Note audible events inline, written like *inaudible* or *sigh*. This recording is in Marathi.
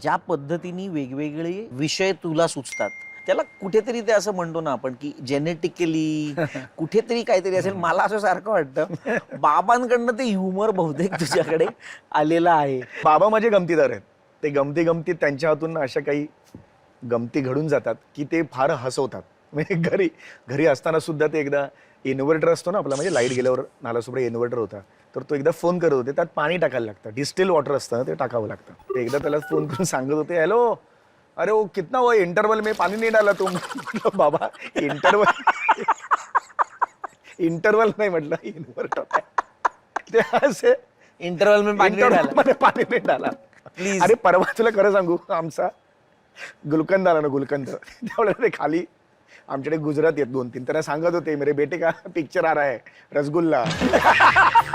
ज्या पद्धतीने वेगवेगळे विषय तुला सुचतात त्याला कुठेतरी ते असं म्हणतो ना आपण की जेनेटिकली *laughs* कुठेतरी काहीतरी असेल. मला असं सारखं वाटतं बाबांकडनं ते ह्युमर बहुतेक तुझ्याकडे आलेलं आहे. बाबा माझे गमतीदार आहेत. ते गमती गमती त्यांच्या हातून अशा काही गमती घडून जातात की ते फार हसवतात. म्हणजे घरी घरी असताना सुद्धा ते एकदा इन्व्हर्टर असतो ना आपला म्हणजे लाइट गेल्यावर नालासोबत इन्व्हर्टर होता. तर तो एकदा फोन करत होते त्यात पाणी टाकायला लागतं. डिस्टिल वॉटर असतं ना ते टाकावं लागतं. ते एकदा त्याला फोन करून सांगत होते हॅलो अरे वो कितना हुआ इंटरवल में पानी नहीं डाला तुम? म्हटलं, बाबा इंटरवल इंटरवल *laughs* नाही म्हटलं इन्व्हर्टर ते असे इंटरव्हल में पाणी. मध्ये पाणी नाही डाला. Please. अरे परवा तुला खरं सांगू आमचा गुलकंद आला ना गुलकंद. त्यावेळेला ते खाली आमच्याकडे गुजरात येत दोन तीन त्यांना सांगत होते मेरे बेटे का पिक्चर आ रहा है? रसगुल्ला. *laughs*